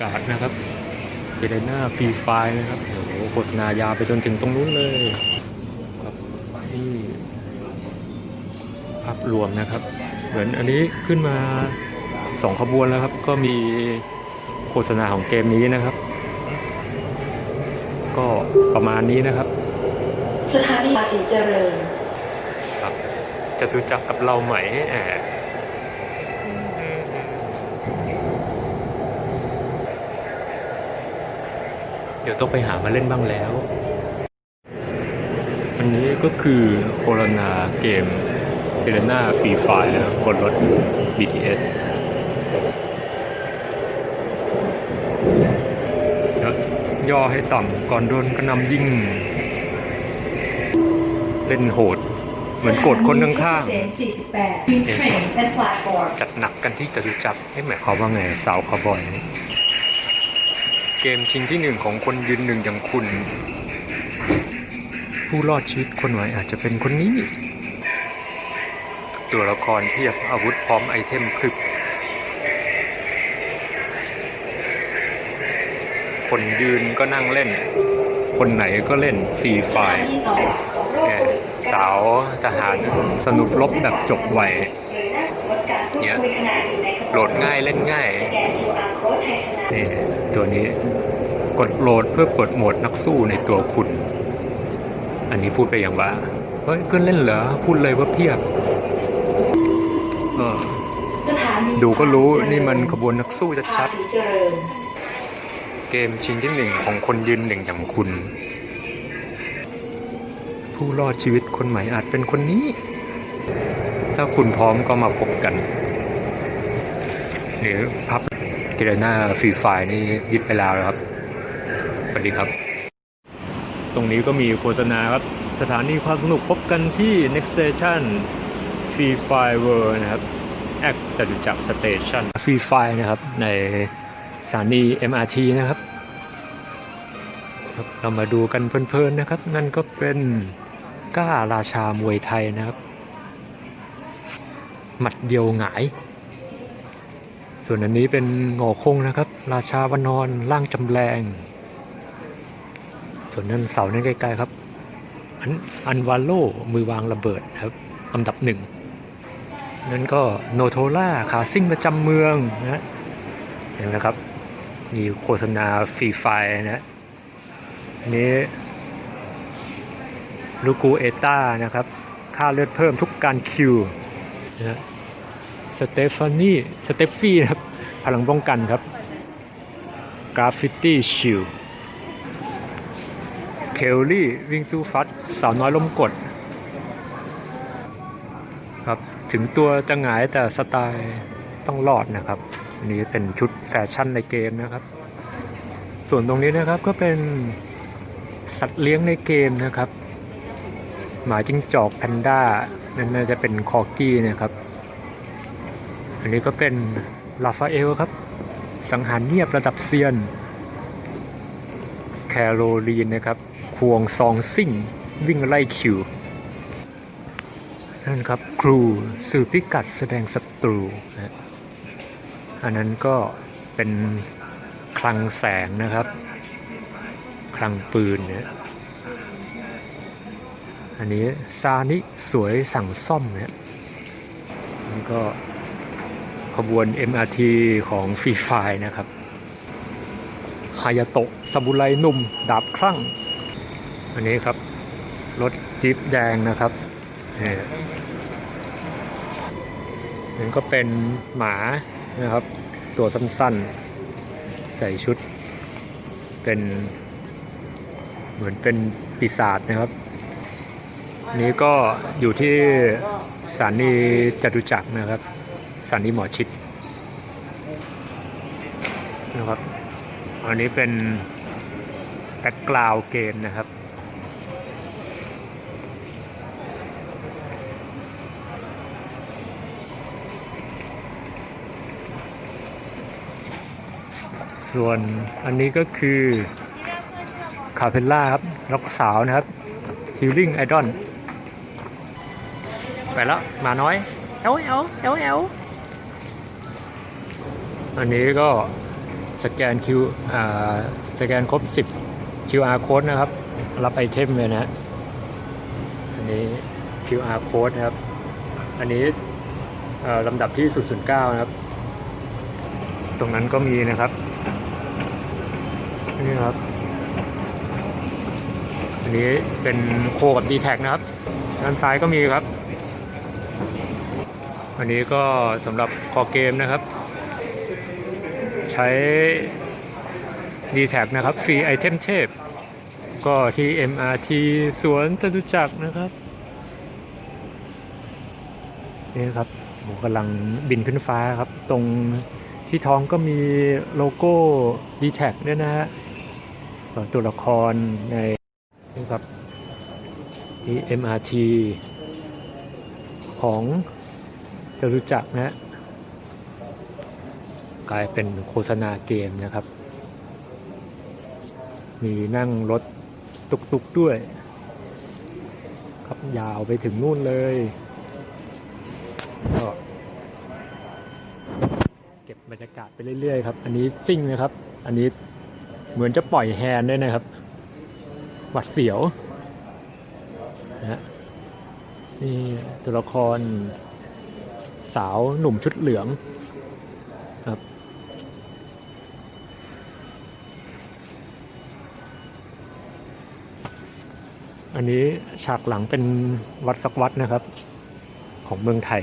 กาศนะครับเจไดหน้าฟรีไฟล์นะครับโอ้โหโฆษณายาวไปจนถึงตรงนู้นเลยครับนี่ภาพรวมนะครับ เหมือนอันนี้ขึ้นมาสองขบวนแล้วครับ ก็มีโฆษณาของเกมนี้นะครับ ก็ประมาณนี้นะครับ สถานีภาษีเจริญครับจะรู้จักกับเราไหมแอบ เดี๋ยวต้องไปหามาเล่นบ้างแล้ว อันนี้ก็คือโคโรนาเกมเทเลนาฟรีไฟนะครับบนรถ BTS เดี๋ยวย่อให้ต่ำก่อนโดนกระหนำยิงเล่นโหด เหมือนกดคนข้างๆเสียง48 Green Train and Platform จัดหนักกันที่จตุจักรให้หมายความว่าไงสาวคาวบอย เกมชิงที่หนึ่งของคนยืนหนึ่งอย่างคุณ ผู้รอดชีวิตคนใหม่อาจจะเป็นคนนี้ ตัวละครเพียบอาวุธพร้อมไอเทมคลึกคนยืนก็นั่งเล่น คนไหนก็เล่นฟรีไฟสถานีต่อของโรคเนี่ยสาวทหารสนุกรบแบบจบไวเนี่ยโหลดง่ายเล่นง่าย นี่ตัวนี้กดโหลดเพื่อเปิดโหมดนักสู้ในตัวคุณ อันนี้พูดไปอย่างว่า เฮ้ยเพื่อนเล่นเหรอ พูดเลยว่าเพียบเออดูก็รู้นี่มันขบวนนักสู้จะชัดเกมชิงที่หนึ่งของคนยืนหนึ่งอย่างคุณ ผู้รอดชีวิตคนใหม่อาจเป็นคนนี้ ถ้าคุณพร้อมก็มาพบกัน หรือพับ กเรนาฟรีไฟนี่ยึดไปแล้วนะครับ สวัสดีครับ ตรงนี้ก็มีโฆษณาครับ สถานีความสนุกพบกันที่ Next Station Free Fire World นะครับแอคจตุจักรสเตชันฟรีไฟนะครับ ในสถานี MRT นะครับครับเรามาดูกันเพลินๆนะครับ นั่นก็เป็นก้าราชามวยไทยนะครับ หมัดเดียวหงาย ส่วนอันนี้เป็นงอคงนะครับ ราชาวนนอนร่างจำแรง ส่วนนั้นเสานั้นใกล้ๆครับ อันอันวาโลมือวางระเบิดครับอันดับหนึ่งนั่นก็โนโทล่าขาซิ่งประจำเมืองนะเห็นไหมครับ มีโฆษณาฟรีไฟนะอันนี้ลูกูเอต้านะครับ ค่าเลือดเพิ่มทุกการคิวนะ สเตฟานีสเตฟฟี่ครับ พลังป้องกันครับกราฟฟิตี้ชิลเคลลี่วิ่งสู้ฟัดสาวน้อยล้มกดครับถึงตัวจะหงายแต่สไตล์ต้องรอดนะครับอันนี้เป็นชุดแฟชั่นในเกมนะครับ ส่วนตรงนี้นะครับก็เป็นสัตว์เลี้ยงในเกมนะครับ หมาจิ้งจอกแพนด้านั่นน่าจะเป็นคอร์กี้นะครับ อันนี้ก็เป็นลาฟาเอลครับ สังหารเงียบระดับเซียน แคโรลีนนะครับควงซองซิ่ง วิ่งไล่คิว นั่นครับ ครูสื่อพิกัดแสดงศัตรูนะอันนั้นก็เป็นคลังแสงนะครับ คลังปืนเนี่ยอันนี้ซานิสวยสั่งซ่อมเนี่ยนี่ก็ บวน MRT ของฟรีไฟนะครับฮายาโตะซาบุไรหนุ่ม ดาบคลั่ง อันนี้ครับ รถจี๊ปแดงนะครับนี่นั่นก็เป็นหมานะครับ ตัวสั้นๆ ใส่ชุด เป็นเหมือนเป็นปีศาจนะครับนี้ก็อยู่ที่สถานีจตุจักรนะครับ สถานีหมอชิดนะครับ อันนี้เป็นแบ็กกราวเกมนะครับ ส่วนอันนี้ก็คือคาเพลล่าครับล็อกสาวนะครับ Healing Idol ไปแล้วมาน้อย เอวเอวเอวเอว อันนี้ก็สแกน Q อ่าสแกนครบ 10 QR code นะครับ รับไอเทมเลยนะอันนี้ QR code นะครับ อันนี้ลำดับที่ 009 นะครับ ตรงนั้นก็มีนะครับนี่ครับ อันนี้เป็นโคกับ d t แทนะครับ ด้านซ้ายก็มีครับ อันนี้ก็สำหรับคอเกมนะครับ ใช้ d t แทนะครับ ฟรีไอเทมเทพก็ที่ MRT สวนจตุจักรนะครับ นี่ครับผมกำลังบินขึ้นฟ้าครับ ตรงที่ท้องก็มีโลโก้ d t แทด้วยนะฮะตัวละครในนี่ครับที่ MRT ของจตุจักรนะฮะ กลายเป็นโฆษณาเกมนะครับ มีนั่งรถตุกๆด้วย ครับยาวไปถึงนู่นเลยก็เก็บบรรยากาศไปเรื่อยๆครับ อันนี้ซิ่งนะครับ อันนี้เหมือนจะปล่อยแฮนด์ด้วยนะครับ หวัดเสียวนะฮะนี่ตัวละครสาวหนุ่มชุดเหลืองครับ อันนี้ฉากหลังเป็นวัดสักวัดนะครับ ของเมืองไทย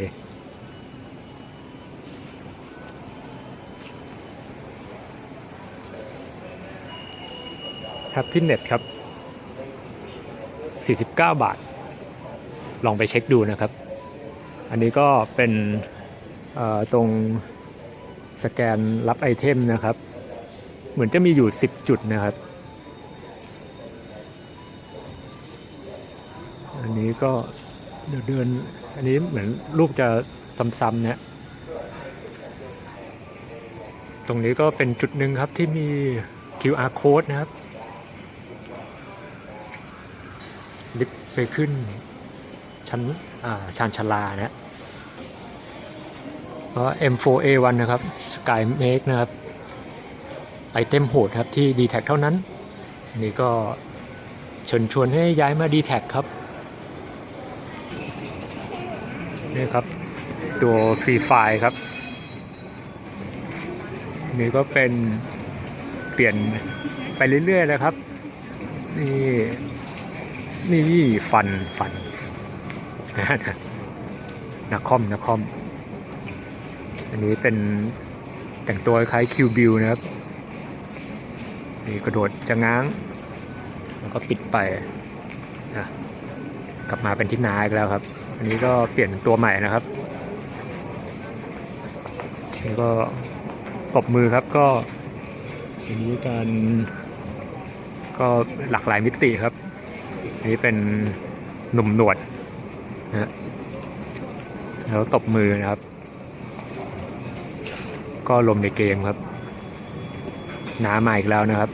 h a p p y n e t ครับ 49 บาท ลองไปเช็คดูนะครับ อันนี้ก็เป็นตรงสแกนรับไอเทมนะครับ เหมือนจะมีอยู่ 10 จุดนะครับ อันนี้ก็เดี๋ยวเดินอันนี้เหมือนรูปจะซ้ำๆเนี่ยตรงนี้ก็เป็นจุดหนึ่งครับที่มี QR code นะครับ ลิฟต์ไปขึ้น ชั้นอ่าชานชลานะก็ M4A1 นะครับ Sky Make นะครับ ไอเทมโหดครับที่ d t แทเท่านั้น อันนี้ก็เชิญชวนให้ย้ายมา d t แทครับ นี่ครับ ตัวฟรีไฟครับ นี่ก็เป็นเปลี่ยนไปเรื่อยๆนะครับ นี่ นี่ฟันฟันนักคอมนักคอม อันนี้เป็นแต่งตัวคล้ายคิวบิลนะครับ นี่กระโดดจะง้าง แล้วก็ปิดไปนะกลับมาเป็นที่นาอีกแล้วครับ อันนี้ก็เปลี่ยนตัวใหม่นะครับนี่ก็ตบมือครับก็อันนี้การก็หลากหลายมิติครับ อันนี้เป็นหนุ่มหนวดนะฮะแล้วตบมือนะครับ ก็ลมในเกมครับน้ามาอีกแล้วนะครับ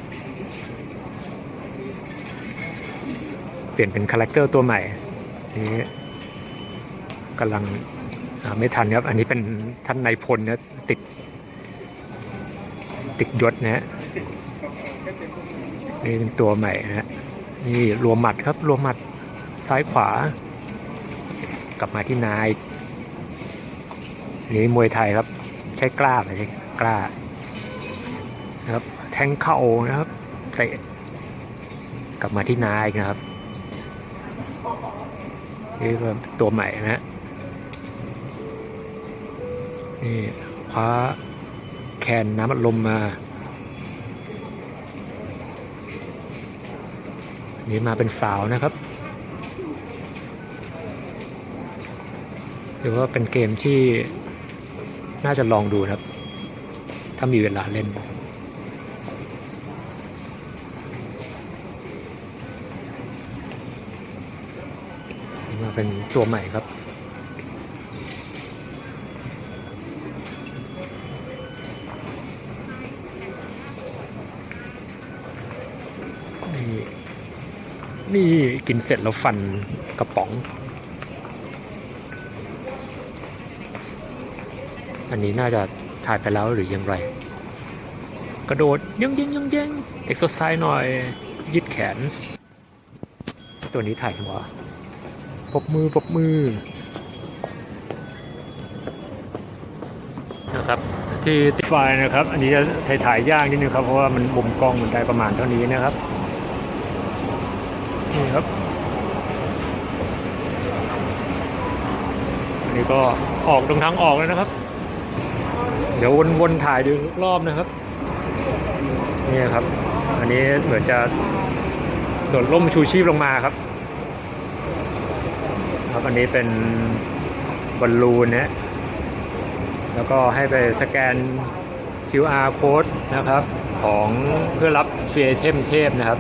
เปลี่ยนเป็นคาแรคเตอร์ตัวใหม่นี้ กำลังไม่ทันครับ อันนี้เป็นท่านนายพลนะติด ติดยศนะฮะนี่เป็นตัวใหม่นะฮะนี่รวมหมัดครับ รวมหมัดซ้ายขวา กลับมาที่นายนี่มวยไทยครับ ใช้กล้าไหมใช่กล้านะครับแทงเข่านะครับเตะกลับมาที่นายนะครับนี่ก็ตัวใหม่นะฮะ นี่คว้าแคนน้ำอัดลมมานี่มาเป็นสาวนะครับหรือว่าเป็นเกมที่น่าจะลองดูนะครับ ถ้ามีเวลาเล่น มาเป็นตัวใหม่ครับ นี่ นี่กินเสร็จแล้วฟันกระป๋อง อันนี้น่าจะถ่ายไปแล้วหรือยังไร กระโดดยังยังยังยังเอ็กซ์ไซส์หน่อย ยืดแขน ตัวนี้ถ่ายหัวปบมือปบมือนะครับที่ติดไฟนะครับ อันนี้จะถ่ายถ่ายยากนิดนึงครับ เพราะว่ามันมุมกล้องมันได้ประมาณเท่านี้นะครับ นี่ครับอันนี้ก็ออกตรงทางออกแล้วนะครับ เดี๋ยววนๆถ่ายดูรอบนะครับนี่ครับ อันนี้เหมือนจะโดดร่มชูชีพลงมาครับ ครับอันนี้เป็นบอลลูนนะแล้วก็ให้ไปสแกน QR code นะครับ ของเพื่อรับฟรีไอเทมเทพนะครับ